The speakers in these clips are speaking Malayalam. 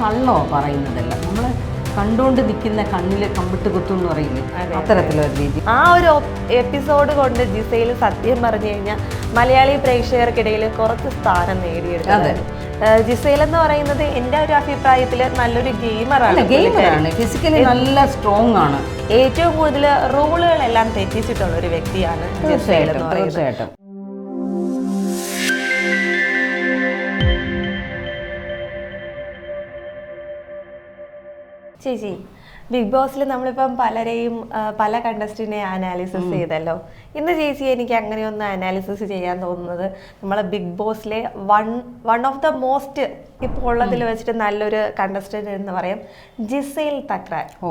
കള്ളോ പറയുന്നതല്ല. നമ്മൾ കണ്ടുകൊണ്ട് നിൽക്കുന്ന കണ്ണിൽ കമ്പിട്ട് കുത്തും എന്ന് പറയില്ലേ അത്തരത്തിലൊരു രീതി. ആ ഒരു എപ്പിസോഡ് കൊണ്ട് ജിസയിൽ സത്യം പറഞ്ഞു കഴിഞ്ഞാൽ മലയാളി പ്രേക്ഷകർക്കിടയിൽ കുറച്ച് സ്ഥാനം നേടിയെടുത്തത് ജിസയിൽ എന്ന് പറയുന്നത് എന്റെ ഒരു അഭിപ്രായത്തിൽ നല്ലൊരു ഗെയിമറാണ് ഗെയിമറാണ്. ഫിസിക്കലി നല്ല സ്ട്രോങ് ആണ്. ഏറ്റവും കൂടുതൽ റൂളുകളെല്ലാം തെറ്റിച്ചിട്ടുള്ള ഒരു വ്യക്തിയാണ് ജിസേൽ എന്ന് പറയുന്നത്. ചേച്ചി ബിഗ് ബോസിൽ നമ്മളിപ്പം പലരെയും പല കണ്ടസ്റ്റിനെ അനാലിസിസ് ചെയ്തല്ലോ. ഇന്ന് ചേച്ചി എനിക്ക് അങ്ങനെയൊന്ന് അനാലിസിസ് ചെയ്യാൻ തോന്നുന്നത് നമ്മളെ big ബോസിലെ one one of the most ഇപ്പോൾ ഉള്ളതിൽ വെച്ചിട്ട് നല്ലൊരു കണ്ടസ്റ്റന്റ് എന്ന് പറയാം ജിസേൽ തക്രാൻ ഓ.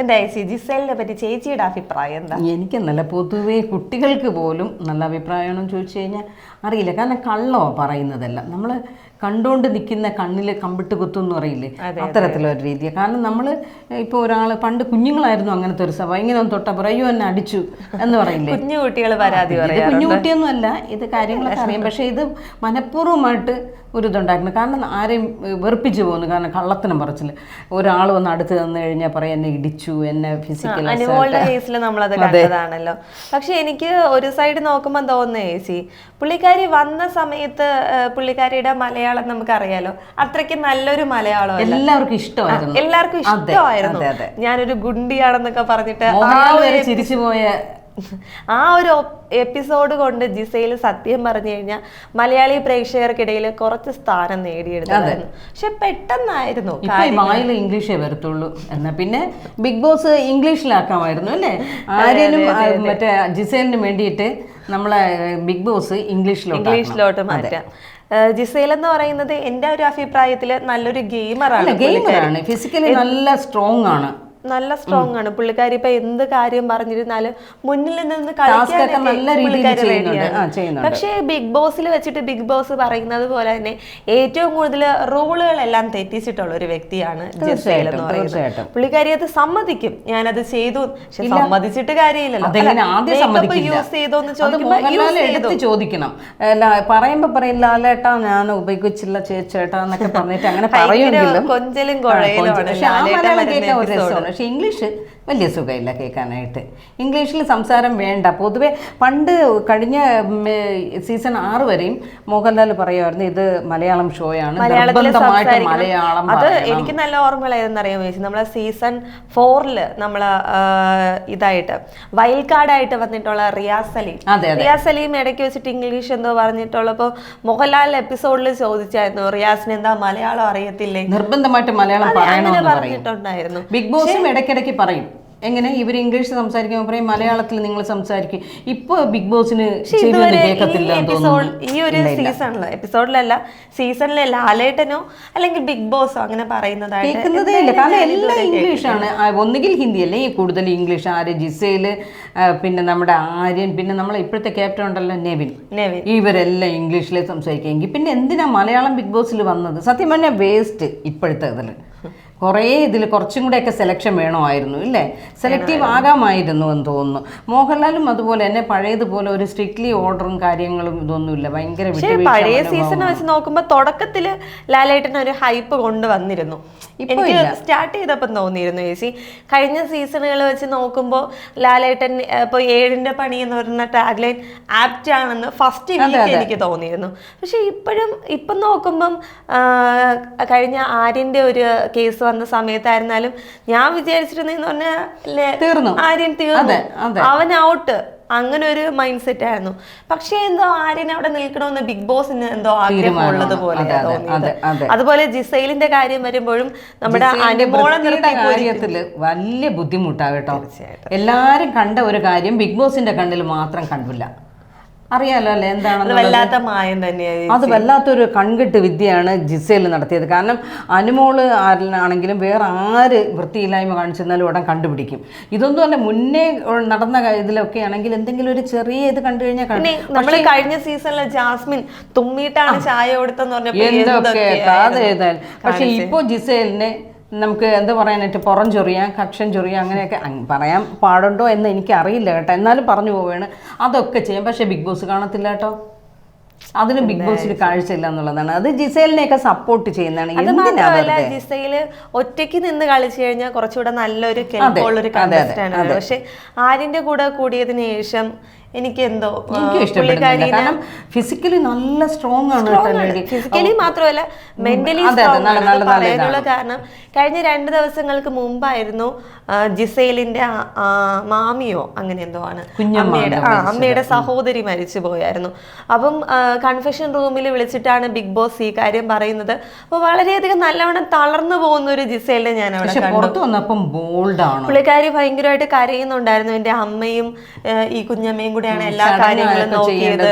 എന്താ ചേച്ചി ജിസേലിനെ പറ്റി ചേച്ചിയുടെ അഭിപ്രായം എന്താ? എനിക്ക് നല്ല പൊതുവേ കുട്ടികൾക്ക് പോലും നല്ല അഭിപ്രായമാണെന്ന് ചോദിച്ചു കഴിഞ്ഞാൽ അറിയില്ല. കാരണം കള്ളോ പറയുന്നതല്ല. നമ്മൾ കണ്ടുകൊണ്ട് നിൽക്കുന്ന കണ്ണിൽ കമ്പിട്ട് കുത്തും എന്ന് പറയില്ലേ? അത്തരത്തിലൊരു രീതിയാണ് കാരണം നമ്മൾ ഇപ്പോൾ ഒരാൾ പണ്ട് കുഞ്ഞുങ്ങളായിരുന്നു അങ്ങനത്തെ ഒരു സഭ ഇങ്ങനെ ഒന്ന് തൊട്ട പറയൂ എന്നെ അടിച്ചു എന്ന് പറയില്ലേ? കുഞ്ഞു കുട്ടികൾ പരാതി കുഞ്ഞുകുട്ടിയൊന്നും അല്ല. ഇത് കാര്യങ്ങളൊക്കെ അറിയാം. പക്ഷേ ഇത് മനഃപൂർവമായിട്ട് ഒരു ഇതുണ്ടാക്കണം കാരണം ആരെയും വെറുപ്പിച്ചു പോകുന്നു കാരണം കള്ളത്തിനും പറച്ചില്ല ഒരാൾ വന്ന് അടുത്ത് തന്നു കഴിഞ്ഞാൽ പറയാം എന്നെ ഇടിച്ചു എന്നെ ഫിസിക്കൽ കേസിൽ നമ്മളത് കണ്ടതാണല്ലോ. പക്ഷെ എനിക്ക് ഒരു സൈഡ് നോക്കുമ്പോൾ തോന്നുന്നു ചേച്ചി പുള്ളിക്കാരി വന്ന സമയത്ത് പുള്ളിക്കാരിയുടെ മലയാളം നമുക്കറിയാലോ. അത്രയ്ക്ക് നല്ലൊരു മലയാളം എല്ലാവർക്കും ഇഷ്ടമായിരുന്നു. എല്ലാവർക്കും ഇഷ്ടമായിരുന്നു. ഞാനൊരു ഗുണ്ടിയാണെന്നൊക്കെ പറഞ്ഞിട്ട് ചിരിച്ചു പോയ ആ ഒരു എപ്പിസോഡ് കൊണ്ട് ജിസയിൽ സത്യം പറഞ്ഞു കഴിഞ്ഞാൽ മലയാളി പ്രേക്ഷകർക്കിടയിൽ കുറച്ച് സ്ഥാനം നേടിയെടുത്തായിരുന്നു പക്ഷെ പെട്ടെന്നായിരുന്നു വായിൽ ഇംഗ്ലീഷേ വരത്തുള്ളൂ. എന്നാ പിന്നെ ബിഗ് ബോസ് ഇംഗ്ലീഷിലാക്കാമായിരുന്നു അല്ലേ? ആര്യനും ആ, മറ്റേ ജിസേലിന് വേണ്ടിയിട്ട് നമ്മളെ ബിഗ് ബോസ് ഇംഗ്ലീഷിലോട്ട് ഇംഗ്ലീഷിലോട്ട് മാറ്റാം. ജിസേൽ എന്ന് പറയുന്നത് എന്റെ ഒരു അഭിപ്രായത്തിൽ നല്ലൊരു ഗെയിമറാണ് ഗെയിമറാണ്. ഫിസിക്കലി നല്ല സ്ട്രോങ് ആണ്. നല്ല സ്ട്രോങ് ആണ്. പുള്ളിക്കാരി ഇപ്പൊ എന്ത് കാര്യം പറഞ്ഞിരുന്നാലും മുന്നിൽ നിന്ന് കളിക്കാൻ. പക്ഷേ ബിഗ് ബോസിൽ വെച്ചിട്ട് ബിഗ് ബോസ് പറയുന്നത് പോലെ തന്നെ ഏറ്റവും കൂടുതൽ റൂളുകളെല്ലാം തെറ്റിച്ചിട്ടുള്ള ഒരു വ്യക്തിയാണ് ജിസേൽ എന്ന് പറയുന്നത്. പുള്ളിക്കാരി അത് സമ്മതിക്കും. ഞാനത് ചെയ്തു സമ്മതിച്ചിട്ട് കാര്യമില്ലല്ലോ. യൂസ് ചോദിക്കുമ്പോൾ ചോദിക്കണം. പറയുമ്പോ പറയും ലാലേട്ടാ ഞാൻ ഉപയോഗിച്ചില്ല ചേച്ചേട്ടാ എന്നൊക്കെ പറഞ്ഞിട്ട് അങ്ങനെ കൊഞ്ചലും കുഴയിലും പക്ഷെ ഇംഗ്ലീഷ് വലിയ സുഖമില്ല കേൾക്കാനായിട്ട്. ഇംഗ്ലീഷിൽ സംസാരം വേണ്ട. പൊതുവേ പണ്ട് കഴിഞ്ഞ സീസൺ ആറ് വരെയും മോഹൻലാൽ പറയുമായിരുന്നു ഇത് മലയാളം ഷോയാണ്. മലയാളം അത് എനിക്ക് നല്ല ഓർമ്മകളായിരുന്നു അറിയാൻ ചോദിച്ചു നമ്മളെ സീസൺ ഫോറിൽ നമ്മളെ ആ, ഇതായിട്ട് വൈൽഡ് കാർഡായിട്ട് വന്നിട്ടുള്ള റിയാസ് സലീം. റിയാസ് സലീം ഇടയ്ക്ക് വെച്ചിട്ട് ഇംഗ്ലീഷ് എന്തോ പറഞ്ഞിട്ടുള്ളപ്പോൾ മോഹൻലാൽ എപ്പിസോഡിൽ ചോദിച്ചായിരുന്നു റിയാസിന് എന്താ മലയാളം അറിയത്തില്ലേ? നിർബന്ധമായിട്ട് മലയാളം അങ്ങനെ പറഞ്ഞിട്ടുണ്ടായിരുന്നു. ബിഗ് ബോസും ഇടയ്ക്കിടയ്ക്ക് പറയും. എങ്ങനെ? ഇവർ ഇംഗ്ലീഷ് സംസാരിക്കുമ്പോൾ പറയും മലയാളത്തിൽ നിങ്ങൾ സംസാരിക്കും. ഇപ്പൊ ബിഗ് ബോസിന് ഈ ഒരു സീസണിൽ എപ്പിസോഡിലല്ല സീസണിലെ ലാലേട്ടനോ അല്ലെങ്കിൽ ബിഗ് ബോസോ അങ്ങനെ പറയുന്നതായിട്ട് കേൾക്കുന്നതേ ഇല്ല. കാരണം എല്ലാം ഇംഗ്ലീഷാണ്. ഒന്നുകിൽ ഹിന്ദി അല്ലേ ഈ കൂടുതൽ ഇംഗ്ലീഷ്. ആര് ജിസേൽ പിന്നെ നമ്മുടെ ആര്യൻ പിന്നെ നമ്മളെ ഇപ്പോഴത്തെ ക്യാപ്റ്റൻ ഉണ്ടല്ലോ നെവിൻ. നെവിൻ. ഇവരെല്ലാം ഇംഗ്ലീഷിലേ സംസാരിക്കുമെങ്കിൽ പിന്നെ എന്തിനാ മലയാളം ബിഗ് ബോസിൽ വന്നത്? സത്യം പറഞ്ഞാൽ വേസ്റ്റ് ഇപ്പോഴത്തെ ഇതിൽ കുറേ ഇതിൽ കുറച്ചും കൂടെയൊക്കെ സെലക്ഷൻ വേണമായിരുന്നു ഇല്ലേ? സെലക്റ്റീവ് ആകാമായിരുന്നു എന്ന് തോന്നുന്നു. മോഹൻലാലും അതുപോലെ തന്നെ പഴയതുപോലെ ഒരു സ്ട്രിക്ട്ലി ഓർഡറും കാര്യങ്ങളും ഇതൊന്നുമില്ല ഭയങ്കര പഴയ. സീസൺ വെച്ച് നോക്കുമ്പോൾ തുടക്കത്തിൽ ലാലേട്ടൻ ഒരു ഹൈപ്പ് കൊണ്ടുവന്നിരുന്നു എനിക്ക് സ്റ്റാർട്ട് ചെയ്തപ്പം തോന്നിയിരുന്നു ചേച്ചി. കഴിഞ്ഞ സീസണുകൾ വെച്ച് നോക്കുമ്പോൾ ലാലേട്ടൻ ഇപ്പോൾ ഇപ്പൊ ഏഴിന്റെ പണി എന്ന് പറയുന്ന ടാഗ്ലൈൻ ആപ്റ്റ് ആണെന്ന് ഫസ്റ്റ് വീക്ക് എനിക്ക് തോന്നിയിരുന്നു. പക്ഷെ ഇപ്പോഴും ഇപ്പം നോക്കുമ്പം കഴിഞ്ഞ ആര്യന്റെ ഒരു കേസ് വന്ന സമയത്തായിരുന്നാലും ഞാൻ വിചാരിച്ചിരുന്നെന്ന് പറഞ്ഞാൽ തീർന്നു. ആര്യൻ തീർന്നു. അവൻ ഔട്ട് അങ്ങനെ ഒരു മൈൻഡ് സെറ്റ് ആയിരുന്നു പക്ഷേ എന്തോ ആര്യൻ അവിടെ നിൽക്കണമെന്ന് ബിഗ് ബോസിന് എന്തോ ആഗ്രഹമുള്ളത്. പോലെ. അതുപോലെ ജിസൈലിന്റെ കാര്യം വരുമ്പോഴും നമ്മുടെ കാര്യത്തിൽ വലിയ ബുദ്ധിമുട്ടാ കേട്ടോ എല്ലാരും കണ്ട ഒരു കാര്യം ബിഗ് ബോസിന്റെ കണ്ണിൽ മാത്രം കണ്ടില്ല അറിയാലോ അല്ലേ? എന്താണ് വല്ലാത്ത മായം തന്നെയാണ് അത് വല്ലാത്തൊരു കൺകെട്ട് വിദ്യയാണ് ജിസേൽ നടത്തിയത്. കാരണം അനുമോൾ ആരിലാണെങ്കിലും വേറെ ആര് വൃത്തിയില്ലായ്മ കാണിച്ചിരുന്നാലും ഉടൻ കണ്ടുപിടിക്കും. ഇതൊന്നും അല്ല മുന്നേ നടന്ന ഇതിലൊക്കെ ആണെങ്കിൽ എന്തെങ്കിലും ഒരു ചെറിയ ഇത് കണ്ടു കഴിഞ്ഞാൽ നമ്മൾ കഴിഞ്ഞ സീസണിലെ ജാസ്മിൻ തുമ്മിട്ടാണ് ചായ കൊടുത്തെന്ന് പറഞ്ഞപ്പോൾ എന്തൊക്കെ പക്ഷെ ഇപ്പോൾ ജിസേലിനെ നമുക്ക് എന്താ പറയാനായിട്ട് പുറം ചൊറിയാം കക്ഷൻ ചൊറിയാം അങ്ങനെയൊക്കെ അങ് പറയാൻ പാടുണ്ടോ എന്ന് എനിക്ക് അറിയില്ല കേട്ടോ. എന്നാലും പറഞ്ഞു പോവുകയാണ്. അതൊക്കെ ചെയ്യാം. പക്ഷെ ബിഗ് ബോസ് കാണത്തില്ല കേട്ടോ. അതിന് ബിഗ് ബോസിൽ കാഴ്ചയില്ല എന്നുള്ളതാണ്. അത് ജിസേലിനെയൊക്കെ സപ്പോർട്ട് ചെയ്യുന്നതാണ്. അത് മാത്രമല്ല ജിസയിൽ ഒറ്റയ്ക്ക് നിന്ന് കളിച്ചു കഴിഞ്ഞാൽ കുറച്ചുകൂടെ നല്ലൊരു കെൽപ്പുള്ളൊരു പക്ഷെ ആരിന്റെ കൂടെ കൂടിയതിനു ശേഷം എനിക്ക് എന്തോ ഇഷ്ടപ്പെടുന്നില്ല കാരണം ഫിസിക്കലി നല്ല സ്ട്രോങ് ആണ്. ഫിസിക്കലി മാത്രമല്ല മെന്റലി പറയാനുള്ള കാരണം കഴിഞ്ഞ രണ്ട് ദിവസങ്ങൾക്ക് മുമ്പായിരുന്നു ജിസേലിന്റെ മാമിയോ അങ്ങനെ എന്തോ ആണ്. അമ്മയുടെ അമ്മയുടെ സഹോദരി മരിച്ചു പോയായിരുന്നു. അപ്പം കൺഫെഷൻ റൂമിൽ വിളിച്ചിട്ടാണ് ബിഗ് ബോസ് ഈ കാര്യം പറയുന്നത്. അപ്പൊ വളരെയധികം നല്ലവണ്ണം തളർന്നു പോകുന്ന ഒരു ജിസൈലിനെ ഞാൻ അവിടെ പുറത്തു വന്നപ്പം പുള്ളിക്കാരി ഭയങ്കരമായിട്ട് കരയുന്നുണ്ടായിരുന്നു. എന്റെ അമ്മയും ഈ കുഞ്ഞമ്മയും കൂടെയാണ് എല്ലാ കാര്യങ്ങളും നോക്കിയത്.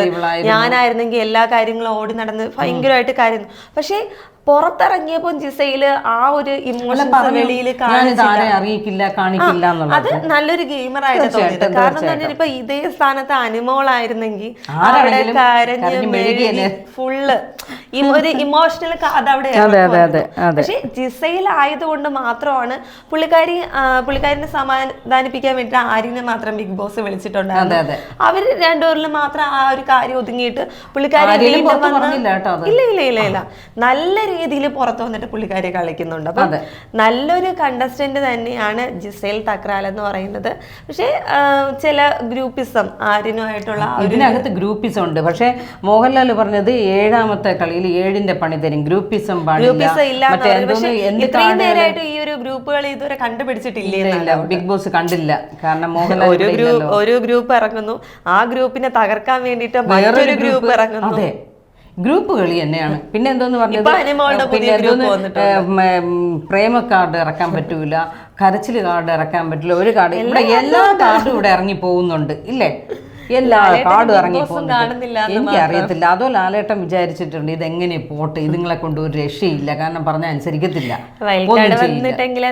ഞാനായിരുന്നെങ്കിൽ എല്ലാ കാര്യങ്ങളും ഓടി നടന്ന് ഭയങ്കരമായിട്ട് കാര്യം പക്ഷേ പുറത്തിറങ്ങിയപ്പോൾ ജിസയിൽ ആ ഒരു വെളിയിൽ ആരെ അറിയിക്കില്ല കാണിക്കില്ല അത് നല്ലൊരു ഗെയിമറായിട്ട് തോന്നിയത്. കാരണം തന്നെ ഇപ്പൊ ഇതേ സ്ഥാനത്ത് അനുമോളായിരുന്നെങ്കിൽ അവിടെ കരഞ്ഞ് ഫുള്ള് ഒരു ഇമോഷണൽ കഥ അവിടെ. പക്ഷെ ജിസയിൽ ആയതുകൊണ്ട് മാത്രമാണ് പുള്ളിക്കാരി പുള്ളിക്കാരിനെ സമാധാനിപ്പിക്കാൻ വേണ്ടി ആര്യനെ മാത്രം ബിഗ് ബോസ് വിളിച്ചിട്ടുണ്ടായിരുന്നു. അവർ രണ്ടുപേരിലും മാത്രം ആ ഒരു കാര്യം ഒതുങ്ങിയിട്ട് പുള്ളിക്കാരി. ഇല്ല ഇല്ല ഇല്ല ഇല്ല. നല്ല രീതിയിൽ പുറത്തു വന്നിട്ട് പുള്ളിക്കാരി കളിക്കുന്നുണ്ട്. അപ്പം നല്ലൊരു കണ്ടസ്റ്റന്റ് തന്നെയാണ് ജിസേൽ തക്രാൽ എന്ന് പറയുന്നത്. പക്ഷേ ചില ഗ്രൂപ്പിസം ആര്യനുമായിട്ടുള്ള ഇതിനകത്ത് ഗ്രൂപ്പിസം ഉണ്ട്. പക്ഷേ മോഹൻലാൽ പറഞ്ഞത് ഏഴാമത്തെ കളിയിൽ ഏഴിന്റെ പണി തരും. ഗ്രൂപ്പിസം ഗ്രൂപ്പിസം ഇല്ല എന്ന് മറ്റേ പറയും. പക്ഷേ എന്തോന്ന് എന്ത് ഇത്രയും നേരമായിട്ട് ഈ ഒരു ഗ്രൂപ്പുകൾ ഇതുവരെ കണ്ടുപിടിച്ചിട്ടില്ലേ ബിഗ് ബോസ് കണ്ടില്ല. കാരണം മോഹൻലാൽ ഒരു ഗ്രൂപ്പ്. ഒരു ഗ്രൂപ്പ് ഇറങ്ങുന്നു. ആ ഗ്രൂപ്പിനെ തകർക്കാൻ വേണ്ടിട്ട് മറ്റൊരു ഗ്രൂപ്പ് ഇറങ്ങുന്നു. ഗ്രൂപ്പ് കളി തന്നെയാണ്. പിന്നെ എന്തോന്ന് പറഞ്ഞത്? പിന്നെ എന്തോന്ന്. പ്രേമ കാർഡ് ഇറക്കാൻ പറ്റൂല കരച്ചിൽ കാർഡ് ഇറക്കാൻ പറ്റില്ല ഒരു കാർഡ് ഇവിടെ എല്ലാ കാർഡും ഇവിടെ ഇറങ്ങി പോകുന്നുണ്ട് ഇല്ലേ? എല്ലാ കാട് ഇറങ്ങി എനിക്ക് അറിയത്തില്ല. അതോ ലാലേട്ടൻ വിചാരിച്ചിട്ടുണ്ട് ഇതെങ്ങനെ പോട്ട്? ഇതുങ്ങളെ കൊണ്ട് ഒരു രക്ഷയില്ല. കാരണം പറഞ്ഞാൽ അനുസരിക്കത്തില്ല.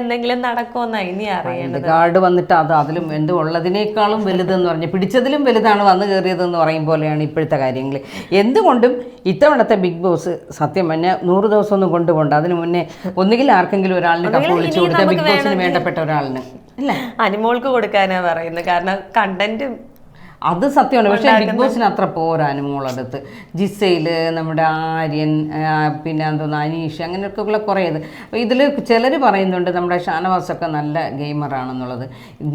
എന്തെങ്കിലും നടക്കുമെന്നാ ഇനി അറിയേണ്ടത്. ഇത് കാർഡ് വന്നിട്ട് അത് അതിലും എന്ത് ഉള്ളതിനേക്കാളും വലുതെന്ന് പറഞ്ഞ് പിടിച്ചതിലും വലുതാണ് വന്നു കയറിയതെന്ന് പറയും പോലെയാണ് ഇപ്പോഴത്തെ കാര്യങ്ങൾ എന്തുകൊണ്ടും ഇത്തവണത്തെ ബിഗ് ബോസ് സത്യം തന്നെ നൂറ് ദിവസം ഒന്നും കൊണ്ടുപോകണ്ട. അതിന് മുന്നേ ഒന്നുകിൽ ആർക്കെങ്കിലും ഒരാളിന് കപ്പ് വിളിച്ചു ബിഗ് ബോസിന് വേണ്ടപ്പെട്ട ഒരാളിന്. അനിമോൾക്ക് കൊടുക്കാനാ പറയുന്നത്. കാരണം കണ്ടന്റ് അത് സത്യമാണ്. പക്ഷേ ബിഗ് ബോസിന് അത്ര പോരാ മോളടുത്ത്. ജിസയിൽ നമ്മുടെ ആര്യൻ പിന്നെ എന്തോന്ന് അനീഷ് അങ്ങനെയൊക്കെയുള്ള കുറേ ഇത്. ഇതിൽ ചിലർ പറയുന്നുണ്ട് നമ്മുടെ ഷാനവാസൊക്കെ നല്ല ഗെയിമറാണെന്നുള്ളത്.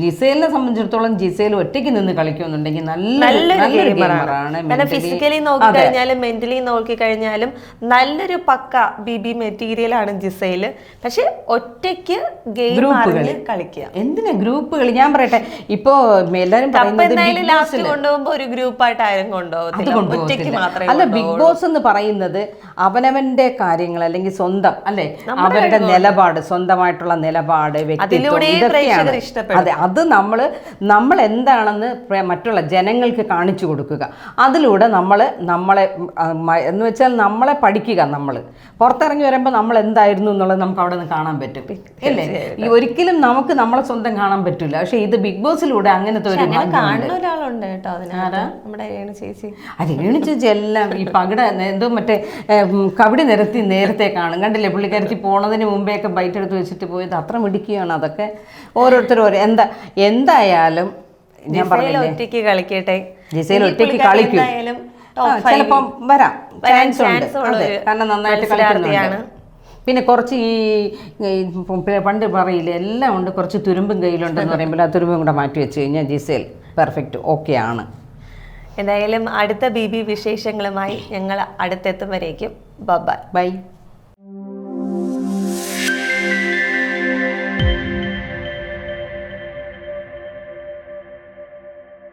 ജിസേലിനെ സംബന്ധിച്ചിടത്തോളം ജിസേൽ ഒറ്റയ്ക്ക് നിന്ന് കളിക്കുന്നുണ്ടെങ്കിൽ നല്ല നല്ലൊരു ഗെയിമറാണ്. ഫിസിക്കലി നോക്കിക്കഴിഞ്ഞാലും മെന്റലി നോക്കിക്കഴിഞ്ഞാലും നല്ലൊരു പക്ക ബി ബി മെറ്റീരിയൽ ആണ് ജിസയിൽ പക്ഷെ ഒറ്റയ്ക്ക് ഗെയിം കളിക്കുക. എന്തിനാ ഗ്രൂപ്പുകൾ ഞാൻ പറയട്ടെ. ഇപ്പോ എല്ലാവരും പറയുന്നത് കൊണ്ടുപോകുമ്പോ ഒരു ഗ്രൂപ്പായിട്ട് ആരും കൊണ്ടുപോകത്തില്ല. അല്ല ബിഗ് ബോസ് എന്ന് പറയുന്നത് അവനവന്റെ കാര്യങ്ങൾ അല്ലെങ്കിൽ സ്വന്തം അല്ലെ? അവരുടെ നിലപാട് സ്വന്തമായിട്ടുള്ള നിലപാട് വ്യക്തിത്വം ഇതൊക്കെയാണ്. അതെ അത് നമ്മൾ നമ്മൾ എന്താണെന്ന് മറ്റുള്ള ജനങ്ങൾക്ക് കാണിച്ചു കൊടുക്കുക. അതിലൂടെ നമ്മൾ നമ്മളെ എന്ന് വെച്ചാൽ നമ്മളെ പഠിക്കുക നമ്മൾ പുറത്തിറങ്ങി വരുമ്പോൾ നമ്മൾ എന്തായിരുന്നു എന്നുള്ളത് നമുക്ക് അവിടെ നിന്ന് കാണാൻ പറ്റും. അല്ലേ ഈ ഒരിക്കലും നമുക്ക് നമ്മളെ സ്വന്തം കാണാൻ പറ്റില്ല പക്ഷേ ഇത് ബിഗ് ബോസിലൂടെ അങ്ങനത്തെ ഒരു കാണുന്ന കേട്ടോ അതിനകത്ത്. നമ്മുടെ രേണു ചേച്ചി. അത് രേണു ചേച്ചി എല്ലാം ഈ പകട എന്തോ മറ്റേ കവിടി നിരത്തി നേരത്തെ കാണും. കണ്ടില്ലേ? പുള്ളിക്കാരത്തി പോണതിന് മുമ്പേ ഒക്കെ ബൈറ്റ് എടുത്ത് വെച്ചിട്ട് പോയത്. അത്ര മിടിക്കുകയാണ് അതൊക്കെ. ഓരോരുത്തരും ഓരോ എന്താ എന്തായാലും ഞാൻ പറഞ്ഞു പറഞ്ഞില്ലേ? ഒറ്റയ്ക്ക് കളിക്കട്ടെ. ജിസയിൽ ഒറ്റയ്ക്ക് കളിക്കും. ചിലപ്പം വരാം. ചാൻസ് ഉണ്ട്. കാരണം നന്നായിട്ട്. കളിക്കുന്നുണ്ട്. പിന്നെ കുറച്ച് ഈ ഈ പണ്ട് പറയില്ല? എല്ലാം ഉണ്ട്. കുറച്ച് തുരുമ്പും കയ്യിലുണ്ടെന്ന് പറയുമ്പോൾ ആ തുരുമ്പും കൂടെ മാറ്റി വെച്ച് കഴിഞ്ഞാൽ ജിസേൽ പെർഫെക്റ്റ് ഓക്കെ ആണ്. എന്തായാലും അടുത്ത ബി ബി വിശേഷങ്ങളുമായി ഞങ്ങൾ അടുത്തെത്തും വരേക്കും ബൈ ബൈ